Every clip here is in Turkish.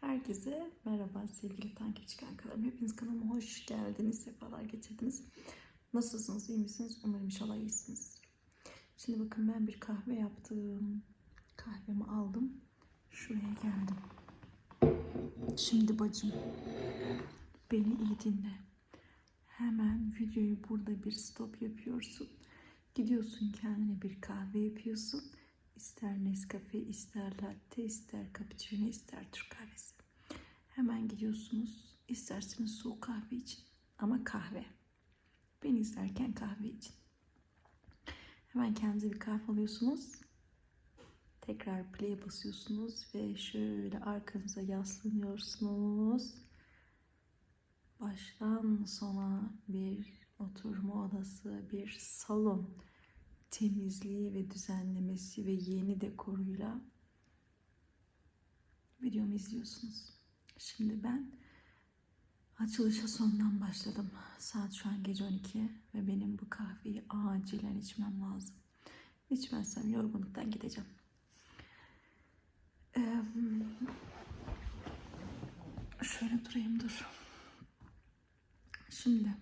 Herkese merhaba sevgili takipçi kankalarım. Hepiniz kanalıma hoş geldiniz, sefalar getirdiniz. Nasılsınız, iyi misiniz? Umarım inşallah iyisiniz. Şimdi bakın ben bir kahve yaptım. Kahvemi aldım. Şuraya geldim. Şimdi bacım beni iyi dinle. Hemen videoyu burada bir stop yapıyorsun. Gidiyorsun kendine bir kahve yapıyorsun. İster Nescafe, ister latte, ister cappuccino, ister Türk kahvesi. Hemen gidiyorsunuz. İsterseniz soğuk kahve için ama kahve. Beni izlerken kahve için. Hemen kendinize bir kahve alıyorsunuz. Tekrar play basıyorsunuz ve şöyle arkanıza yaslanıyorsunuz. Baştan sona bir oturma odası, bir salon temizliği ve düzenlemesi ve yeni dekoruyla videomu izliyorsunuz. Şimdi ben açılışa sondan başladım. Saat şu an gece 12 ve benim bu kahveyi acilen içmem lazım. İçmezsem yorgunluktan gideceğim. Ee, şöyle durayım dur. Şimdi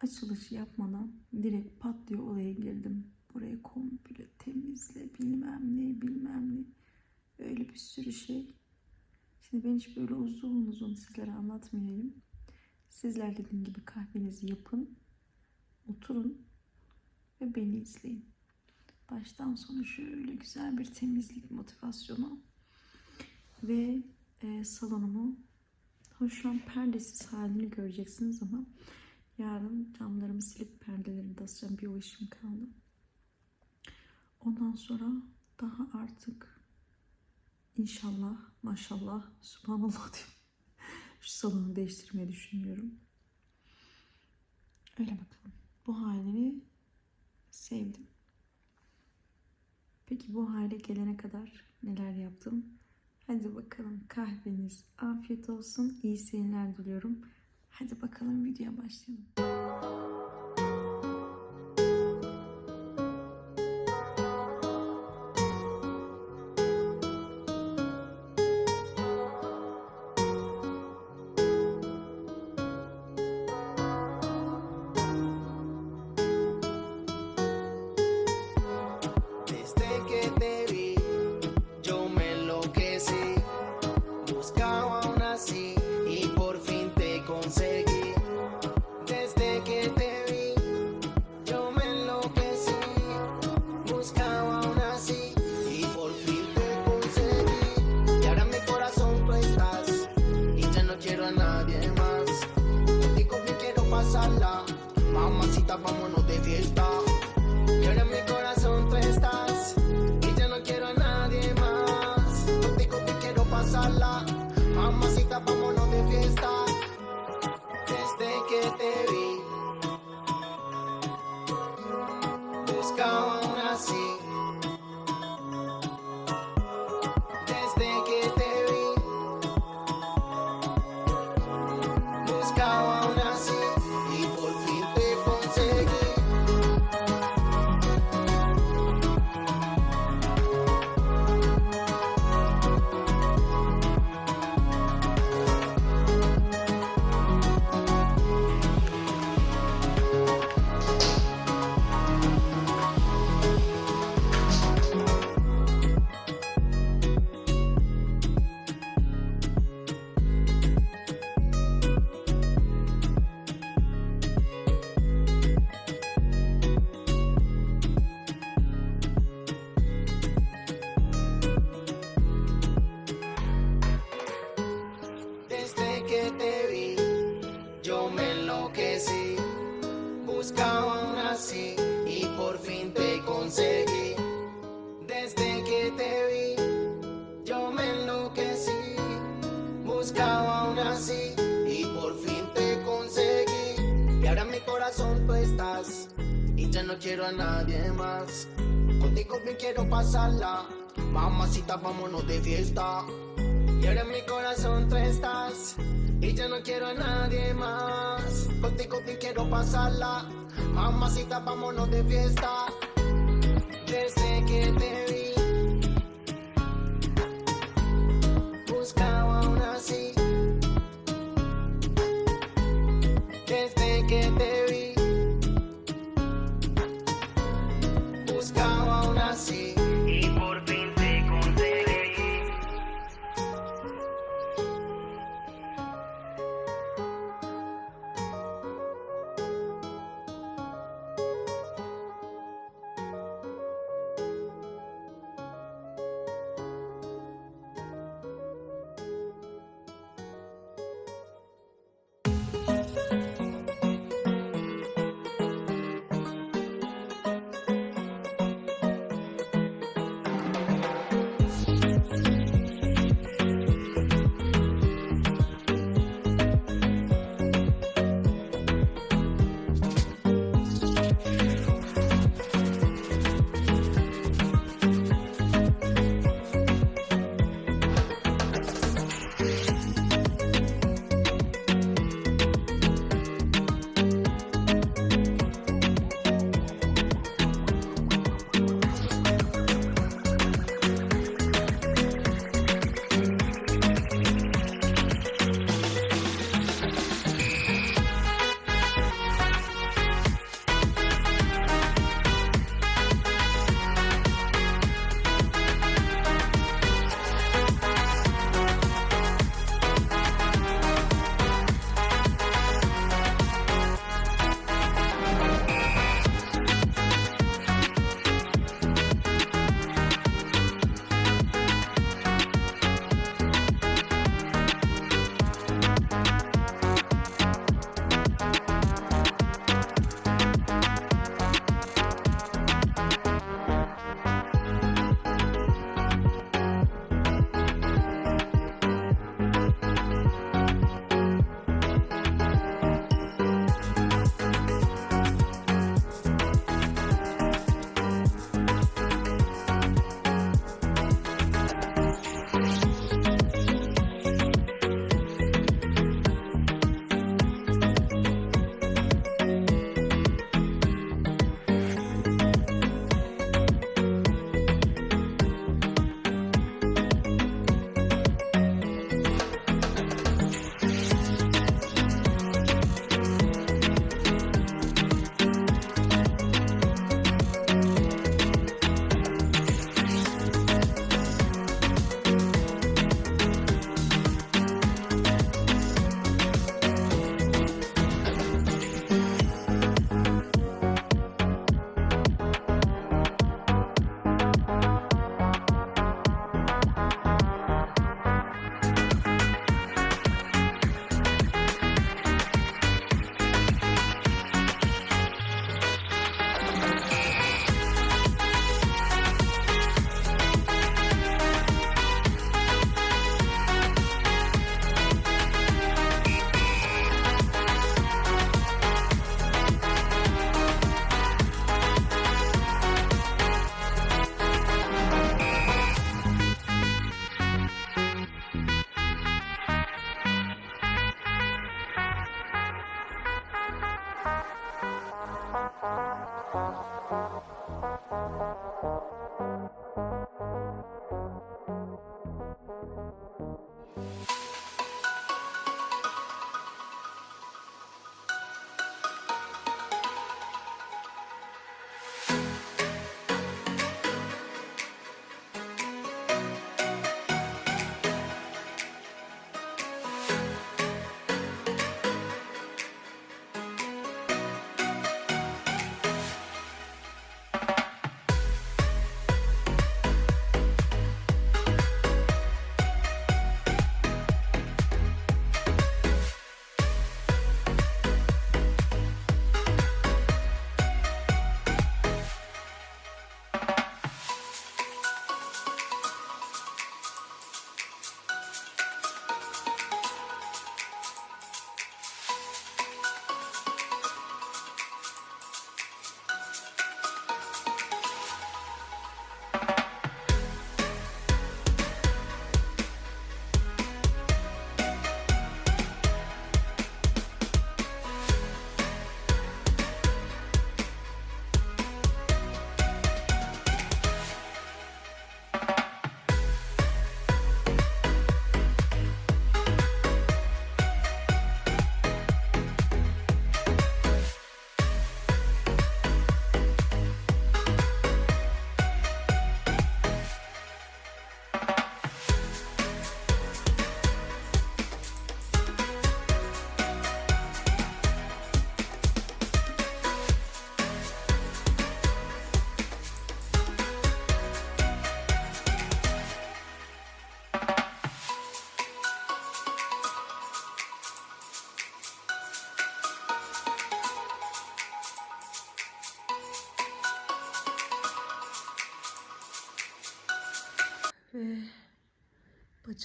açılış yapmadan direkt pat diye olaya girdim. Burayı komple temizle bilmem ne bilmem ne. Öyle bir sürü şey. Şimdi ben hiç böyle uzun uzun sizlere anlatmayayım. Sizler dediğim gibi kahvenizi yapın. Oturun ve beni izleyin. Baştan sona şöyle güzel bir temizlik motivasyonu ve e, salonumu hoş şu an perdesiz halini göreceksiniz ama Yarın camlarımı silip perdelerimi de asacağım. Bir o işim kaldı. Ondan sonra daha artık inşallah maşallah subhanallah diyorum. Şu salonu değiştirmeyi düşünüyorum. Öyle bakalım. Bu halini sevdim. Peki bu hale gelene kadar neler yaptım? Hadi bakalım kahveniz afiyet olsun. İyi seyirler diliyorum. Hadi bakalım videoya başlayalım. Quiero a nadie más. Contigo me quiero pasarla. Mamacita, vámonos de fiesta. Y ahora en mi corazón tú estás Y ya no quiero a nadie más Contigo te quiero pasarla Mamacita, vámonos de fiesta Desde que te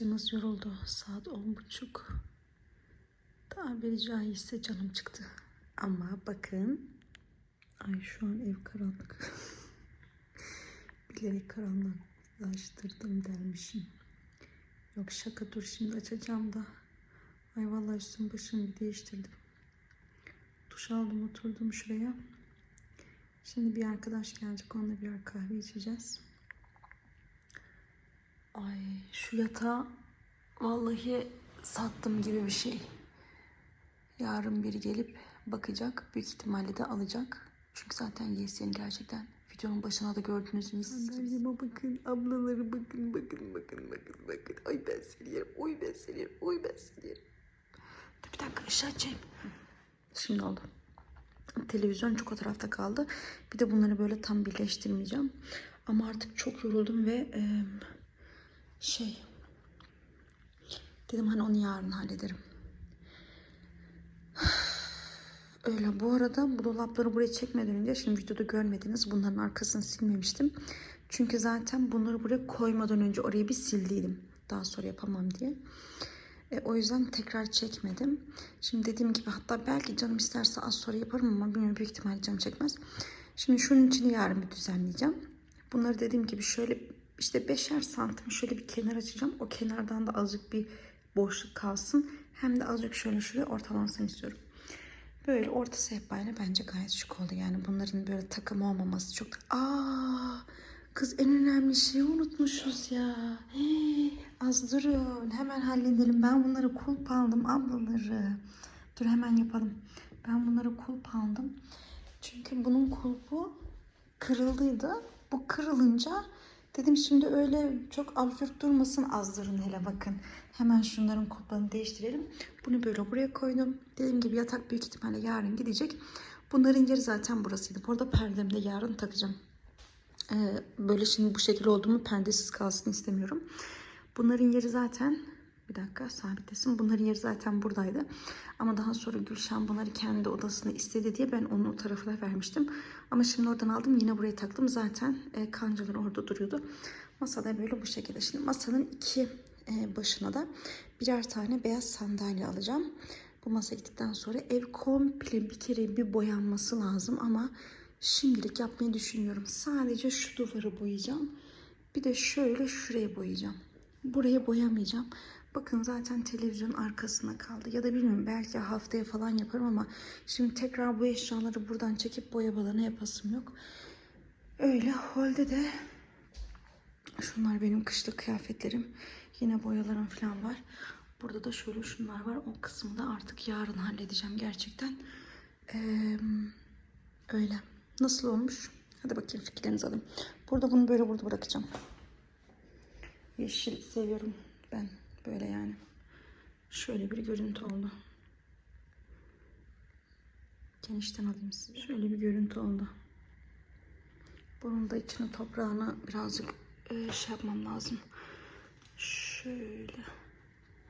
Bacımız yoruldu. Saat on buçuk. Tabiri caizse canım çıktı. Ama bakın. Ay şu an ev karanlık. Bilerek karanlıklaştırdım dermişim. Yok şaka dur şimdi açacağım da. Ay vallahi üstüm başımı bir değiştirdim. Duş aldım oturdum şuraya. Şimdi bir arkadaş gelecek onunla birer kahve içeceğiz. Ay şu yatağı vallahi sattım gibi bir şey. Yarın biri gelip bakacak. Büyük ihtimalle de alacak. Çünkü zaten YS'nin gerçekten videonun başına da gördüğünüz gibi. Sandalyeme bakın, ablaları bakın, bakın, bakın, bakın, bakın. Ay ben seni yerim, oy ben seni yerim, oy ben seni yerim. Dur bir dakika ışığı açayım. Şimdi oldu. Televizyon çok o tarafta kaldı. Bir de bunları böyle tam birleştirmeyeceğim. Ama artık çok yoruldum ve e, şey dedim hani onu yarın hallederim. Öyle bu arada bu dolapları buraya çekmeden önce şimdi videoda görmediniz bunların arkasını silmemiştim. Çünkü zaten bunları buraya koymadan önce orayı bir sildiydim. Daha sonra yapamam diye. E, o yüzden tekrar çekmedim. Şimdi dediğim gibi hatta belki canım isterse az sonra yaparım ama bilmiyorum büyük ihtimalle canım çekmez. Şimdi şunun içini yarın bir düzenleyeceğim. Bunları dediğim gibi şöyle işte beşer santim şöyle bir kenar açacağım. O kenardan da azıcık bir boşluk kalsın. Hem de azıcık şöyle şuraya ortalansın istiyorum. Böyle orta sehpayla bence gayet şık oldu. Yani bunların böyle takım olmaması çok... Aa, kız en önemli şeyi unutmuşuz ya. Hey, az durun. Hemen halledelim. Ben bunları kulp aldım ablaları. Dur hemen yapalım. Ben bunları kulp aldım. Çünkü bunun kulpu kırıldıydı. Bu kırılınca dedim şimdi öyle çok absürt durmasın azdırın hele bakın. Hemen şunların kulplarını değiştirelim. Bunu böyle buraya koydum. Dediğim gibi yatak büyük ihtimalle yarın gidecek. Bunların yeri zaten burasıydı. Bu arada perdemi de yarın takacağım. Ee, böyle şimdi bu şekilde olduğumu perdesiz kalsın istemiyorum. Bunların yeri zaten bir dakika sabitlesin. Bunların yeri zaten buradaydı. Ama daha sonra Gülşen bunları kendi odasına istedi diye ben onu o tarafına vermiştim. Ama şimdi oradan aldım yine buraya taktım. Zaten e, kancalar orada duruyordu. Masada böyle bu şekilde. Şimdi masanın iki e, başına da birer tane beyaz sandalye alacağım. Bu masa gittikten sonra ev komple bir kere bir boyanması lazım ama şimdilik yapmayı düşünüyorum. Sadece şu duvarı boyayacağım. Bir de şöyle şuraya boyayacağım. Buraya boyamayacağım. Bakın zaten televizyon arkasına kaldı. Ya da bilmiyorum belki haftaya falan yaparım ama şimdi tekrar bu eşyaları buradan çekip boya balana yapasım yok. Öyle holde de şunlar benim kışlık kıyafetlerim. Yine boyalarım falan var. Burada da şöyle şunlar var. O kısmı da artık yarın halledeceğim gerçekten. Ee, öyle. Nasıl olmuş? Hadi bakayım fikirlerinizi alayım. Burada bunu böyle burada bırakacağım. Yeşil seviyorum ben. Böyle yani. Şöyle bir görüntü oldu. Genişten alayım size. Şöyle bir görüntü oldu. Bunun da içine toprağını birazcık e, şey yapmam lazım. Şöyle.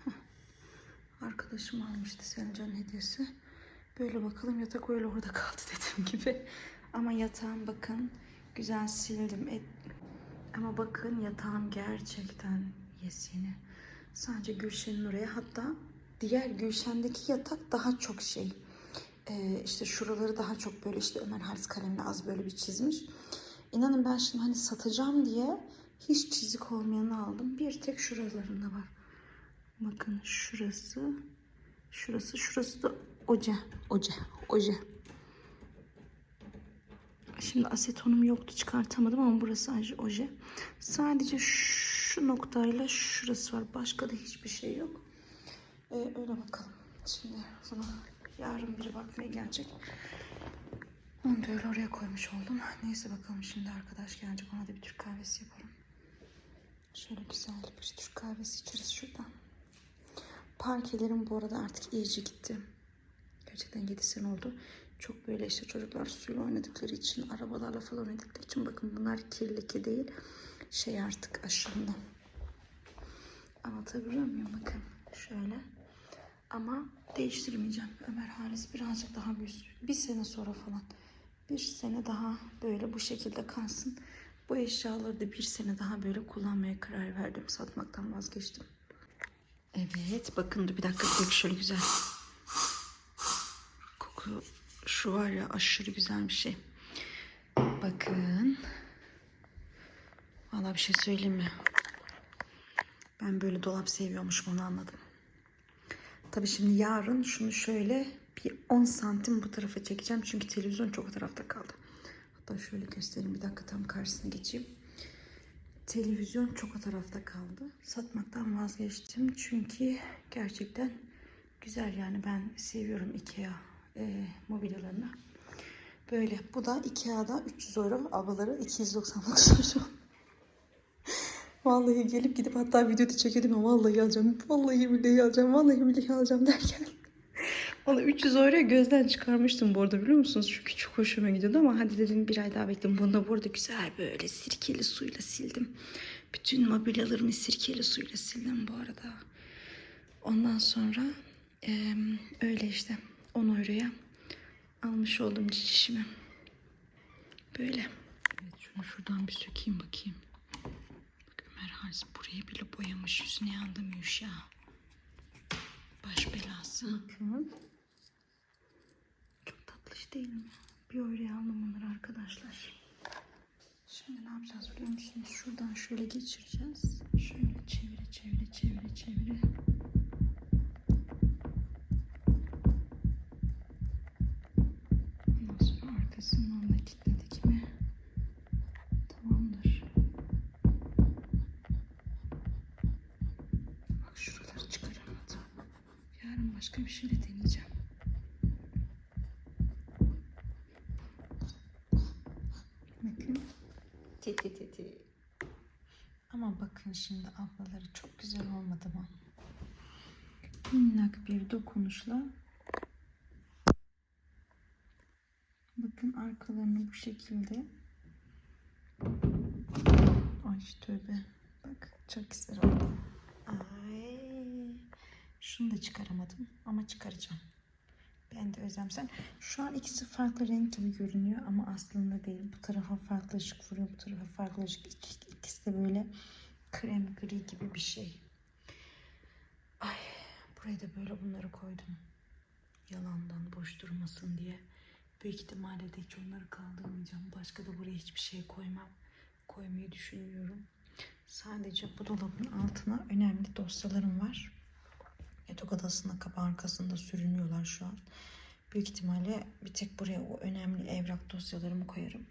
Heh. Arkadaşım almıştı Selcan'ın hediyesi. Böyle bakalım yatak öyle orada kaldı dediğim gibi. Ama yatağım bakın güzel sildim. Et... Ama bakın yatağım gerçekten yesini. Sadece Gülşen'in oraya hatta diğer Gülşen'deki yatak daha çok şey. Ee, işte şuraları daha çok böyle işte Ömer Halis kalemle az böyle bir çizmiş. İnanın ben şimdi hani satacağım diye hiç çizik olmayanı aldım. Bir tek şuralarında var. Bakın şurası, şurası, şurası da oje, oje, oje. Şimdi asetonum yoktu çıkartamadım ama burası oje. Sadece şu noktayla şurası var. Başka da hiçbir şey yok. Ee, öyle bakalım. Şimdi zaman yarın biri bakmaya gelecek. Onu da öyle oraya koymuş oldum. Neyse bakalım şimdi arkadaş gelecek. Ona da bir Türk kahvesi yaparım. Şöyle güzel bir Türk kahvesi içeriz şuradan. Parkelerim bu arada artık iyice gitti. Gerçekten 7 sene oldu. Çok böyle işte çocuklar suyla oynadıkları için, arabalarla falan oynadıkları için bakın bunlar kirli ki değil. Şey artık aşındı. Anlatabiliyor muyum? Bakın şöyle. Ama değiştirmeyeceğim. Ömer Halis birazcık daha büyüsün. Bir sene sonra falan. Bir sene daha böyle bu şekilde kalsın. Bu eşyaları da bir sene daha böyle kullanmaya karar verdim. Satmaktan vazgeçtim. Evet bakın bir dakika şöyle güzel. Koku şu var ya aşırı güzel bir şey. Bakın. Valla bir şey söyleyeyim mi? Ben böyle dolap seviyormuşum onu anladım. Tabii şimdi yarın şunu şöyle bir 10 santim bu tarafa çekeceğim. Çünkü televizyon çok o tarafta kaldı. Hatta şöyle göstereyim bir dakika tam karşısına geçeyim. Televizyon çok o tarafta kaldı. Satmaktan vazgeçtim. Çünkü gerçekten güzel yani ben seviyorum Ikea e, mobilyalarını. Böyle bu da Ikea'da 300 euro ablaları 299 euro. Vallahi gelip gidip hatta videoda çekiyordum ya vallahi alacağım. Vallahi billahi alacağım. Vallahi billahi alacağım derken. Vallahi 300 euroya gözden çıkarmıştım bu arada biliyor musunuz? Çünkü çok hoşuma gidiyordu ama hadi dedim bir ay daha bekledim. Bunu da bu arada güzel böyle sirkeli suyla sildim. Bütün mobilyalarımı sirkeli suyla sildim bu arada. Ondan sonra eee, öyle işte 10 euroya almış oldum cicişimi. Böyle. Evet şunu şuradan bir sökeyim bakayım. Bak Ömer Halis burayı bile boyamış yüzüne yandamıyor ya. Baş belası. Bakın. Çok tatlış değil mi? Bir oraya aldım onları arkadaşlar. Şimdi ne yapacağız biliyor musunuz? Şuradan şöyle geçireceğiz. Şöyle çevire çevire çevire çevire. Ondan sonra arkasından da kilitledik mi? Tamamdır. Bak şuraları çıkaramadım. Yarın başka bir deneyeceğim. Bakın. Ti ti ti ti. Ama bakın şimdi ablaları çok güzel olmadı mı? Minnak bir dokunuşla Bakın arkalarını bu şekilde. Ay tövbe. Bak çok güzel oldu. Ay. Şunu da çıkaramadım ama çıkaracağım. Ben de özlemsen. Şu an ikisi farklı renk gibi görünüyor ama aslında değil. Bu tarafa farklı ışık vuruyor, bu tarafa farklı ışık. İk- İkisi de böyle krem gri gibi bir şey. Ay, buraya da böyle bunları koydum. Yalandan boş durmasın diye. Büyük ihtimalle de hiç onları kaldırmayacağım. Başka da buraya hiçbir şey koymam. Koymayı düşünmüyorum. Sadece bu dolabın altına önemli dosyalarım var. Yatak odasında kapı arkasında sürünüyorlar şu an. Büyük ihtimalle bir tek buraya o önemli evrak dosyalarımı koyarım.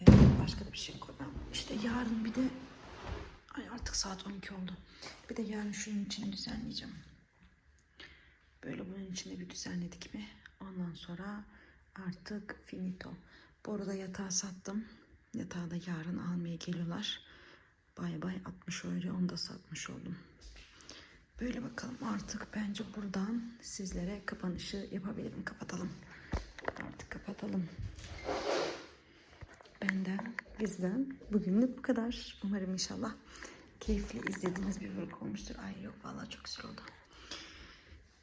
Ee, başka bir şey koymam. İşte yarın bir de ay artık saat 12 oldu. Bir de yarın şunun içini düzenleyeceğim. Böyle bunun içinde bir düzenledik mi? Ondan sonra artık finito. Bu arada yatağı sattım. Yatağı da yarın almaya geliyorlar. Bay bay 60 euro onu da satmış oldum. Böyle bakalım artık bence buradan sizlere kapanışı yapabilirim. Kapatalım. Artık kapatalım. Benden, bizden bugünlük bu kadar. Umarım inşallah keyifli izlediğiniz bir vlog olmuştur. Ay yok vallahi çok güzel oldu.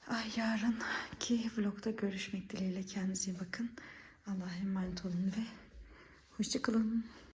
Ay yarınki vlogda görüşmek dileğiyle kendinize iyi bakın. Allah'a emanet olun ve hoşçakalın.